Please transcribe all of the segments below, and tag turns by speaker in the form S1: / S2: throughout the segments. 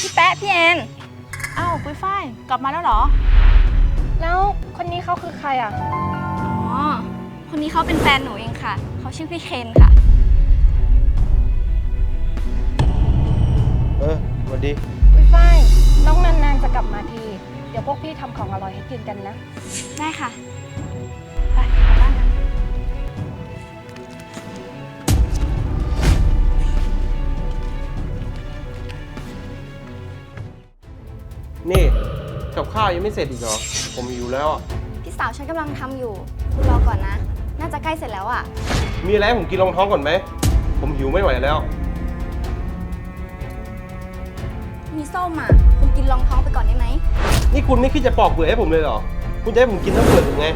S1: พี่แป๊ะพี่แอน
S2: อ้าวปุ้ยฝ้ายกลับมาแล้วเหรอ
S3: แล้วคนนี้เขาคือใครอะ
S1: อ๋อ คนนี้เขาเป็นแฟนหนูเองค่ะ เขาชื่อพี่เคนค่ะ
S4: เออสวัสดี
S3: อุ้ยฝ้าย น้องนานๆจะกลับมาที เดี๋ยวพวกพี่ทำของอร่อยให้กินกันนะ
S1: ได้ค่ะ นี่ กั
S4: บข้าวยังไม่เสร็จอีกเหรอ ผมหิวแล้วอะ
S1: พี่สาวฉันกำลังทำอยู่ คุณรอก่อนนะ น่าจะใกล้เสร็จแล้วอะ
S4: มีอะไรให้ผมกินรองท้องก่อนไหม ผมหิวไม่ไหวแล้ว
S1: มีส้มอะคุณกินรองท้องไปก่อนได้ไหม
S4: นี่คุณไม่คิดจะปอกเปลือกให้ผมเลยเหรอ คุณจะให้ผมกินทั้งเปลือกหรือไง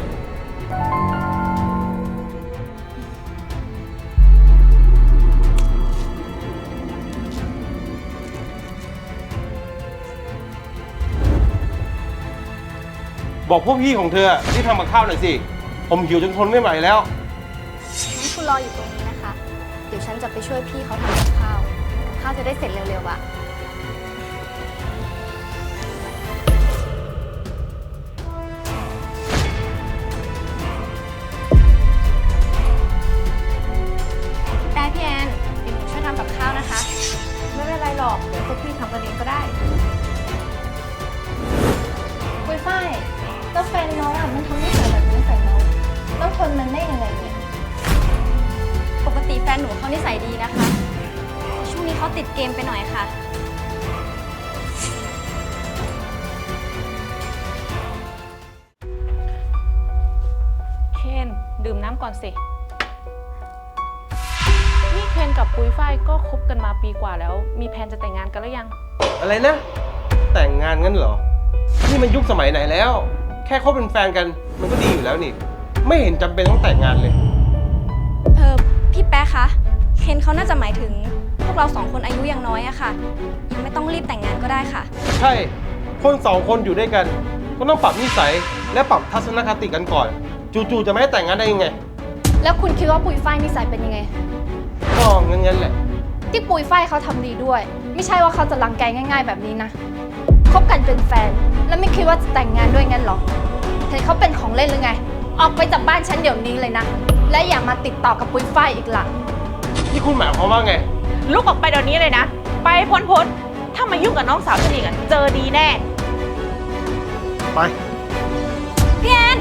S4: บอกพวกพี่ของเธอที่ทำกับข้าวหน่อยสิ ผมหิวจนทนไม่ไหวแล้ว
S1: งั้นคุณรออยู่ตรงนี้นะคะ เดี๋ยวฉันจะไปช่วยพี่เขาทำกับข้าว ข้าวจะได้เสร็จเร็วๆอะ แล้
S3: วแฟนน้องอะมันทำนิสัยแบบนี้ใส่น้องน้องทนมันได้ยังไงเนี่ย
S1: ปกติแฟนหนูเขานิสัยดีนะคะแต่ช่วงนี้เขาติดเกมไปหน่อยค่ะ
S2: เคนดื่มน้ำก่อนสิ นี่เคนกับปุ้ยฝ้ายก็คบกันมาปีกว่าแล้ว มีแผนจะแต่งงานกันหรือยัง
S4: อะไรนะ แต่งงานงั้นเหรอ นี่มันยุคสมัยไหนแล้วแค่คบเป็นแฟนกัน มันก็ดีอยู่แล้วนี่ ไม่เห็นจำเป็นต้องแต่งงานเลย
S1: เออพี่แป๊ะคะ เคนเขาน่าจะหมายถึง พวกเราสองคนอายุยังน้อยอะค่ะ ยังไม่ต้องรีบแต่งงานก็ได้ค่ะ
S4: ใช่ คนสองคนอยู่ด้วยกัน ก็ต้องปรับนิสัย และปรับทัศนคติกันก่อน จู่ๆจะไม่ให้แต่งงานได้ยังไง
S3: แล้วคุณคิดว่าปุยฝ้ายนิสัยเป็นยังไง
S4: ก็งั้นๆแหละ
S3: ที่ปุยฝ้ายเขาทำดีด้วย ไม่ใช่ว่าเขาจะรังแกง่าย ๆ แบบนี้นะ คบกันเป็นแฟน แล้วไม่คิดว่าจะแต่งงานด้วยงั้นเหรอเห็นเขาเป็นของเล่นหรือไง ออกไปจากบ้านฉันเดี๋ยวนี้เลยนะ และอย่ามาติดต่อกับปุยฝ้ายอีกล่ะ
S4: นี่คุณหมายความว่าไง
S2: ลุกออกไปเดี๋ยวนี้เลยนะ ไปพ้นพ้นๆถ้ามายุ่งกับน้องสาวฉันอีกอะเจอดีแน่
S4: ไป
S1: พี่แอน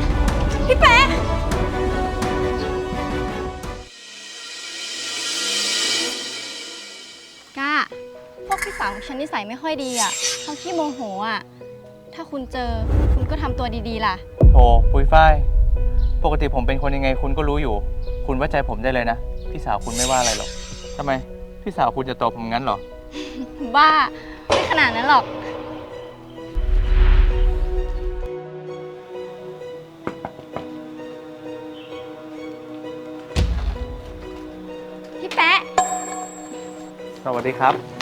S1: พี่แป๊ะ พวกพี่สาวของฉันนิสัยไม่ค่อยดีอะเขาขี้โมโหอะ ถ้าคุณเจอคุณก็ทำตัวดีๆล่ะ
S5: โถปุยฝ้าย ปกติผมเป็นคนยังไงคุณก็รู้อยู่ คุณไว้ใจผมได้เลยนะ พี่สาวคุณไม่ว่าอะไรหรอกทำไม พี่สาวคุณจะตอบผมงั้นเหรอ
S1: บ้า ไม่ขนาดนั้นหรอก พี่แป๊ะ
S5: สวัสดีครับ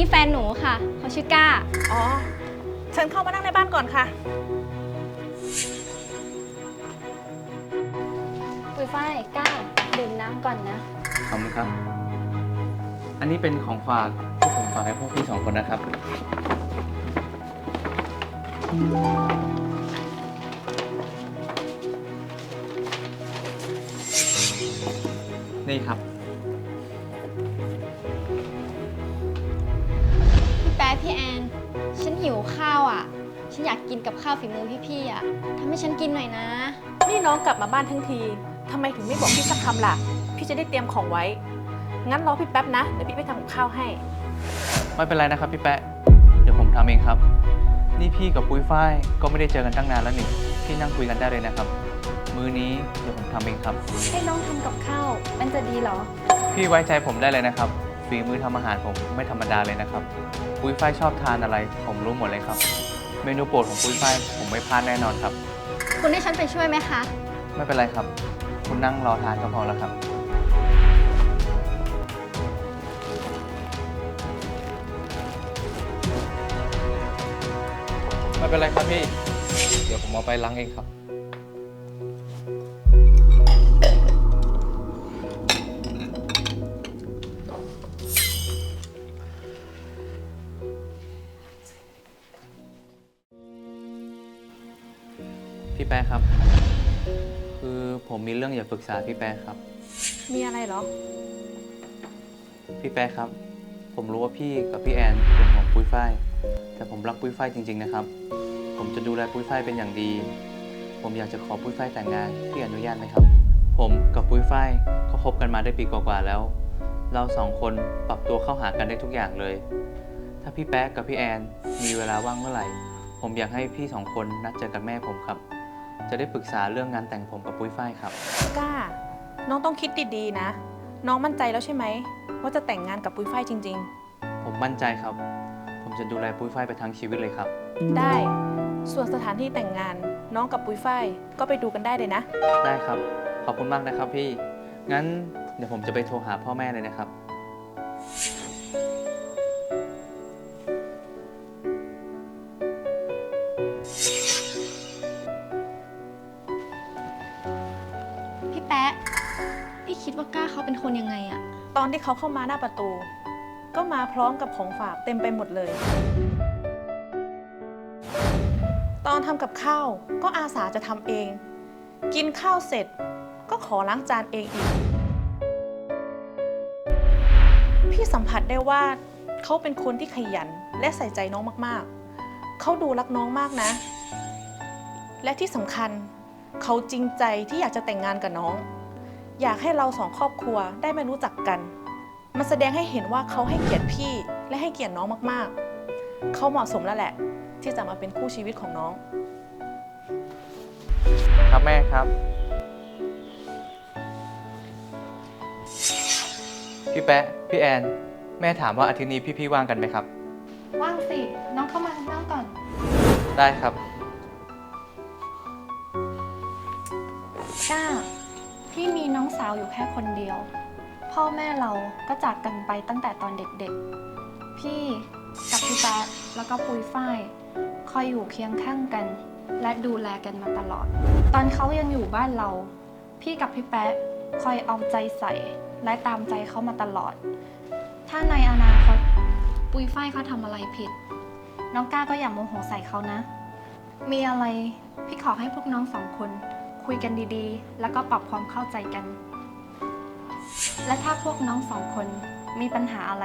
S1: นนี้แฟนหนูค่ะเขาชื่อก้า
S2: อ๋อ เชิญเข้ามานั่งในบ้านก่อนค่ะ
S3: ปุยฝ้ายกล้าดื่มน้ำก่อนนะ
S5: ขอบคุณครับ อันนี้เป็นของฝากที่ผมฝากให้พวกพี่สองคนนะครับ นี่ครับ
S1: หิวข้าวอะ ฉันอยากกินกับข้าวฝีมือพี่ๆอะทำให้ฉันกินหน่อยนะ
S2: นี่น้องกลับมาบ้านทั้งทีทำไมถึงไม่บอกพี่สักคำล่ะ พี่จะได้เตรียมของไว้ งั้นรอพี่แป๊บนะ เดี๋ยวพี่ไปทำกับข้าวให้
S5: ไม่เป็นไรนะครับพี่แปะ เดี๋ยวผมทำเองครับ นี่พี่กับปุ้ยฝ้ายก็ไม่ได้เจอกันตั้งนานแล้วนี่พี่นั่งคุยกันได้เลยนะครับ มื้อนี้เดี๋ยวผมทำเองครับ
S3: ให้น้องทำกับข้าว มันจะดีเหรอ
S5: พี่ไว้ใจผมได้เลยนะครับ ฝีมือทำอาหารผมไม่ธรรมดาเลยนะครับ ปุ้ยฝ้ายชอบทานอะไร ผมรู้หมดเลยครับ เมนูโปรดของปุ้ยฝ้ายผมไม่พลาดแน่นอนครับ
S1: คุณให้ฉันไปช่วยไหมคะ
S5: ไม่เป็นไรครับ คุณนั่งรอทานก็พอแล้วครับ ไม่เป็นไรครับพี่ เดี๋ยวผมเอาไปล้างเองครับะครับ คือผมมีเรื่องอยากปรึกษาพี่แป๊ะครับ
S2: มีอะไรเหรอ
S5: พี่แป๊ะครับ ผมรู้ว่าพี่กับพี่แอนเป็นของปุ้ยฝ้าย แต่ผมรักปุ้ยฝ้ายจริง ๆ นะครับ ผมจะดูแลปุ้ยฝ้ายเป็นอย่างดี ผมอยากจะขอปุ้ยฝ้ายแต่งงานพี่อนุญาตไหมครับ ผมกับปุ้ยฝ้ายก็คบกันมาได้ปีกว่าๆแล้ว เราสองคนปรับตัวเข้าหากันได้ทุกอย่างเลย ถ้าพี่แป๊ะกับพี่แอนมีเวลาว่างเมื่อไหร่ ผมอยากให้พี่สองคนนัดเจอกับแม่ผมครับ จะได้ปรึกษาเรื่องงานแต่งผมกับปุ้ยฝ้ายครับ
S2: กล้า น้องต้องคิดดีๆนะ น้องมั่นใจแล้วใช่ไหม ว่าจะแต่งงานกับปุ้ยฝ้ายจริง
S5: ผมมั่นใจครับ ผมจะดูแลปุ้ยฝ้ายไปทั้งชีวิตเลยครับ
S2: ๆ ได้ ส่วนสถานที่แต่งงานน้องกับปุ้ยฝ้ายก็ไปดูกันได้เลยนะ
S5: ได้ครับ ขอบคุณมากนะครับพี่ งั้นเดี๋ยวผมจะไปโทรหาพ่อแม่เลยนะครับ
S1: คิดว่าก้าเขาเป็นคนยังไงอะ
S2: ตอนที่เขาเข้ามาหน้าประตู ก็มาพร้อมกับของฝากเต็มไปหมดเลย ตอนทำกับข้าวก็อาสาจะทำเอง กินข้าวเสร็จก็ขอล้างจานเองอีก พี่สัมผัสได้ว่าเขาเป็นคนที่ขยันและใส่ใจน้องมากๆ เขาดูรักน้องมากนะ และที่สำคัญเขาจริงใจที่อยากจะแต่งงานกับน้อง อยากให้เราสองครอบครัวได้มารู้จักกัน มันแสดงให้เห็นว่าเขาให้เกียรติพี่และให้เกียรติน้องมากๆ เขาเหมาะสมแล้วแหละ ที่จะมาเป็นคู่ชีวิตของน้อง
S5: ครับแม่ครับ พี่แป๊ะพี่แอน แม่ถามว่าอาทิตย์นี้พี่ๆว่างกันไหมครับ
S3: ว่างสิ น้องเข้ามานั่งก่อน
S5: ได้ครับ
S3: กล้า พี่มีน้องสาวอยู่แค่คนเดียว พ่อแม่เราก็จากกันไปตั้งแต่ตอนเด็กๆ พี่กับพี่แป๊ะแล้วก็ปุยฝ้ายคอยอยู่เคียงข้างกัน และดูแลกันมาตลอด ตอนเขายังอยู่บ้านเรา พี่กับพี่แป๊ะคอยเอาใจใส่ และตามใจเขามาตลอด ถ้าในอนาคตปุยฝ้ายเขาทำอะไรผิด น้องก้าก็อย่าโมโหใส่เขานะ มีอะไรพี่ขอให้พวกน้องสองคน คุยกันดีๆ แล้วก็ปรับความเข้าใจกัน และถ้าพวกน้องสองคนมีปัญหาอะไร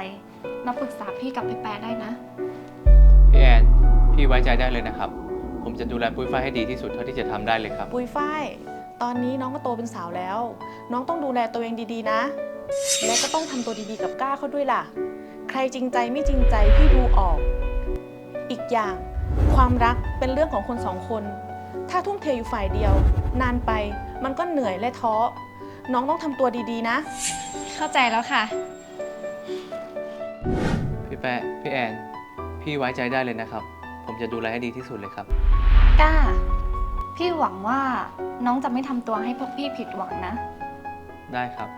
S3: มาปรึกษาพี่กับพี่แปะได้นะ
S5: พี่แอน พี่ไว้ใจได้เลยนะครับ ผมจะดูแลปุ้ยฝ้ายให้ดีที่สุดเท่าที่จะทำได้เลยครับ
S2: ปุยฝ้าย ตอนนี้น้องก็โตเป็นสาวแล้ว น้องต้องดูแลตัวเองดีๆนะ และก็ต้องทำตัวดีๆกับก้าเขาด้วยล่ะ ใครจริงใจไม่จริงใจพี่ดูออก อีกอย่าง ความรักเป็นเรื่องของคนสองคน ถ้าทุ่มเทอยู่ฝ่ายเดียว นานไป มันก็เหนื่อยและท้อ น้องต้องทำตัวดีๆนะ
S1: เข้าใจแล้วค่ะ
S5: พี่แป๊ะพี่แอน พี่ไว้ใจได้เลยนะครับ ผมจะดูแลให้ดีที่สุดเลยครับ
S3: กล้า พี่หวังว่าน้องจะไม่ทำตัวให้พวกพี่ผิดหวังนะ
S5: ได้ครับ